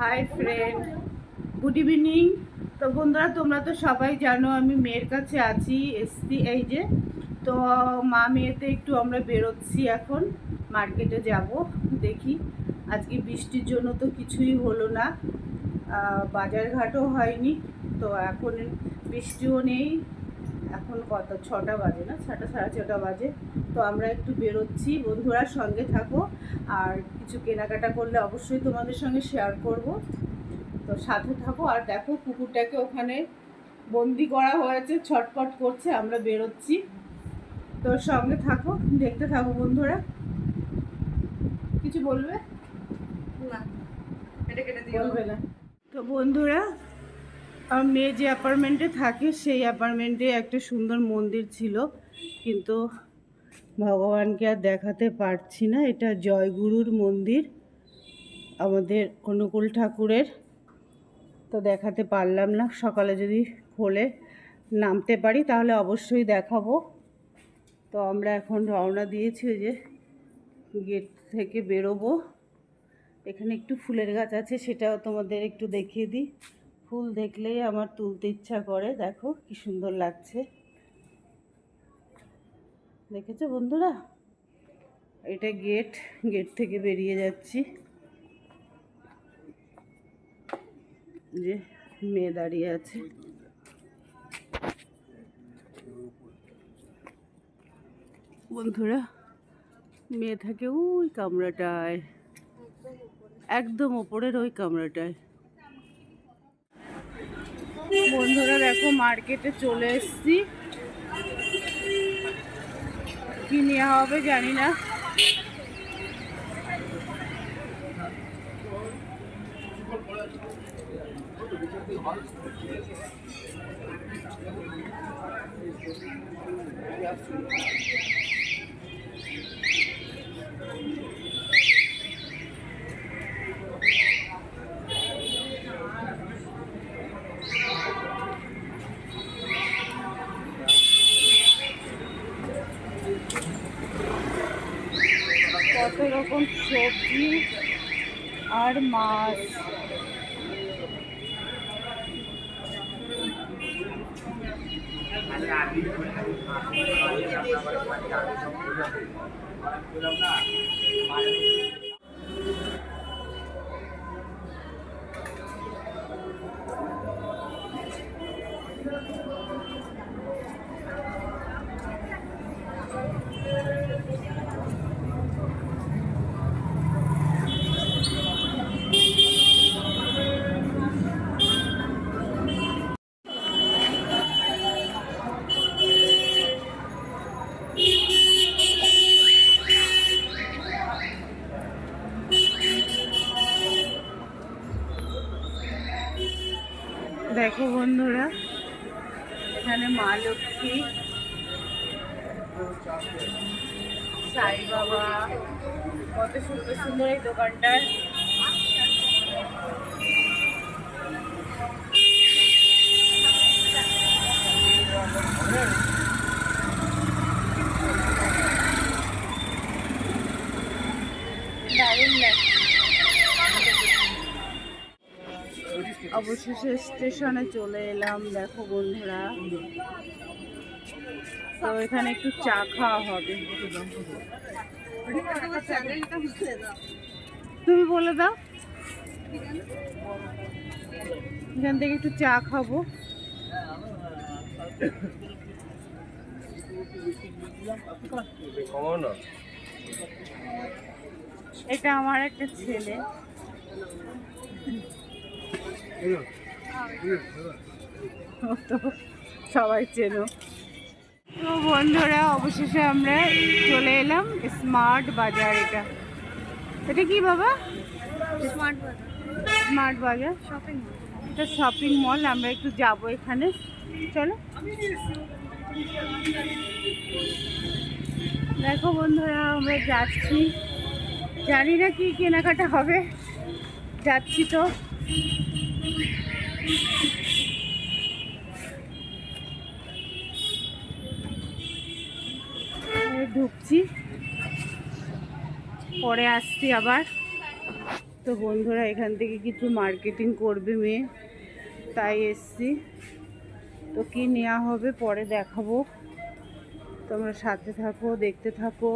Hi friend good evening তো বন্ধুরা, তোমরা তো সবাই জানো আমি মেয়ের কাছে আছি, এসছি এই যে। তো মা মেয়েতে একটু আমরা বেরোচ্ছি এখন। মার্কেটে যাব, দেখি। আজকে বৃষ্টির জন্য তো কিছুই হলো না। বাজারঘাটও হয়নি। তো এখন বৃষ্টিও নেই। এখন কত? ছটা বাজে না? ছটা, সাড়ে ছটা বাজে। তো আমরা একটু বেরোচ্ছি। বন্ধুরা সঙ্গে থাকো। আর কিছু কেনাকাটা করলে অবশ্যই তোমাদের সঙ্গে শেয়ার করব। তো সাথে থাকো। আর দেখো কুকুরটাকে ওখানে বন্দি করা হয়েছে ছটপট করছে আমরা বেরোচ্ছি। তো সঙ্গে থাকো দেখতে থাকো বন্ধুরা। কিছু বলবে? না এটা কেটে দিও। বলবে না। তো বন্ধুরা আমার মেয়ে যে অ্যাপার্টমেন্টে থাকে সেই অ্যাপার্টমেন্টে একটা সুন্দর মন্দির ছিল। কিন্তু ভগবানকে আর দেখাতে পারছি না। এটা জয়গুরুর মন্দির, আমাদের অনুকূল ঠাকুরের। তো দেখাতে পারলাম না, সকালে যদি খোলে নামতে পারি তাহলে অবশ্যই দেখাবো। তো আমরা এখন রওনা দিয়েছি ওই যে গেট থেকে বেরোবো। এখানে একটু ফুলের গাছ আছে, সেটাও তোমাদের একটু দেখিয়ে দিই। ফুল দেখলেই আমার তুলতে ইচ্ছা করে, দেখো কি সুন্দর লাগছে। দেখেছ বন্ধুরা? এটা গেট গেট থেকে বেরিয়ে যাচ্ছি। যে মেয়ে দাঁড়িয়ে আছে। বন্ধুরা, মেয়ে থাকে ওই কামরাটায়। একদম ওপরের ওই কামরাটায়। বন্ধুরা, দেখো মার্কেটে চলে এসেছি। কি নেওয়া হবে জানি না কত রকম সবজি আর মাছ দেখো মা লক্ষ্মী সাই বাবা কত সুন্দর সুন্দর এই দোকানটার। দারুণ অবশেষে স্টেশনে চলে এলাম, দেখো বন্ধুরা। তো এখানে একটু চা খাওয়া হবে। তুমি বলে দাও। এখান থেকে একটু চা খাব। এটা আমার একটা ছেলে। তো সবাই চেনো। তো বন্ধুরা অবশেষে আমরা চলে এলাম স্মার্ট বাজার এটা। এটা কি বাবা? স্মার্ট স্মার্ট বাজার? শপিং এটা শপিং মল আমরা একটু যাব এখানে। চলো। দেখো বন্ধুরা আমরা যাচ্ছি। জানি না কি কেনাকাটা হবে। যাচ্ছি তো। ঢুকছি। পরে আসছি আবার। তো বন্ধুরা, এখান থেকে কিছু মার্কেটিং করবে মেয়ে। তাই এসছি। তো কি নেওয়া হবে পরে দেখাবো। তোমরা সাথে থাকো, দেখতে থাকো।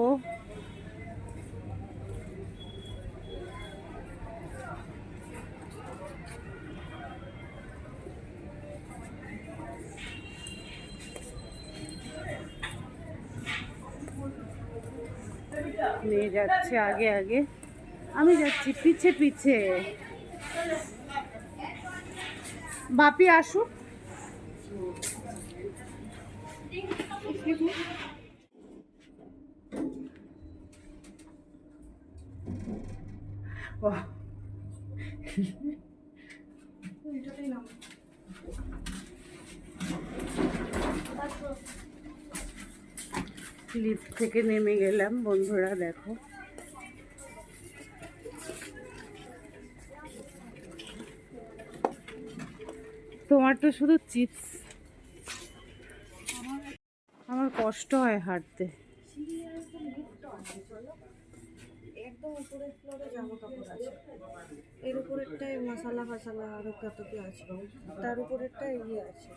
মেয়ে যাচ্ছে আগে আগে। আমি যাচ্ছি পিছে পিছে। বাপি আসুক বাহ, লিফট থেকে নেমে গেলাম, বন্ধুরা দেখো। তোমার তো শুধু চিপস। আমার কষ্ট হয় হাঁটতে। এর উপরেরটায় মশলা কি আছে। তার উপরেরটা ইয়ে আছে।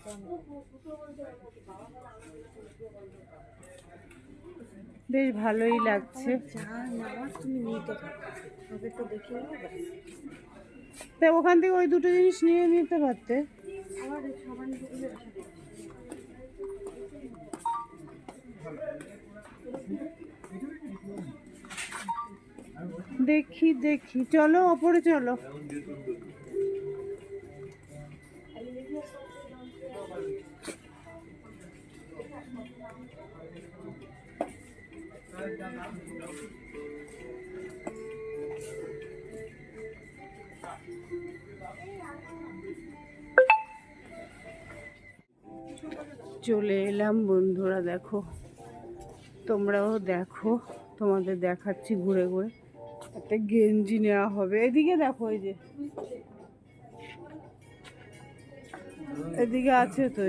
বেশ ভালোই লাগছে। তো ওখান থেকে ওই দুটো জিনিস নিয়ে নিতে পারতে। দেখি দেখি। চলো ওপরে চলো। চলে এলাম বন্ধুরা, দেখো। তোমরাও দেখো, তোমাদের দেখাচ্ছি ঘুরে ঘুরে। একটা গেঞ্জি নেওয়া হবে। এদিকে দেখো, এই যে। এদিকে আছে তো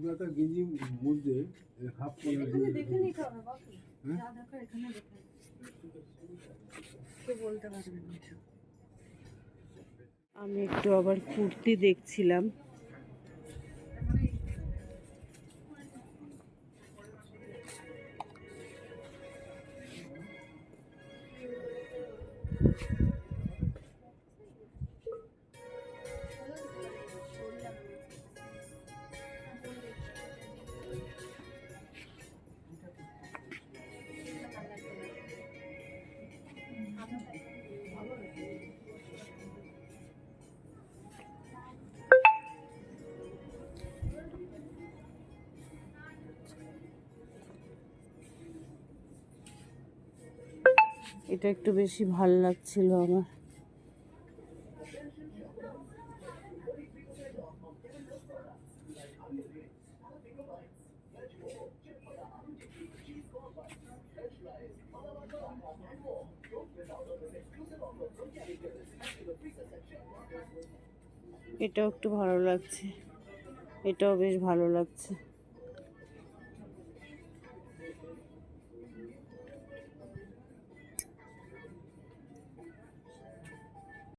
পুরাটা গেঞ্জি মধ্যে হাফ কলার এখানে দেখে নিতে হবে বাপু হ্যাঁ? যা এখানে দেখে। বলতে পারবে আমি একটু আবার কুর্তি দেখছিলাম এটা একটু বেশি ভালো লাগছিল আমার। এটাও একটু ভালো লাগছে। এটাও বেশ ভালো লাগছে।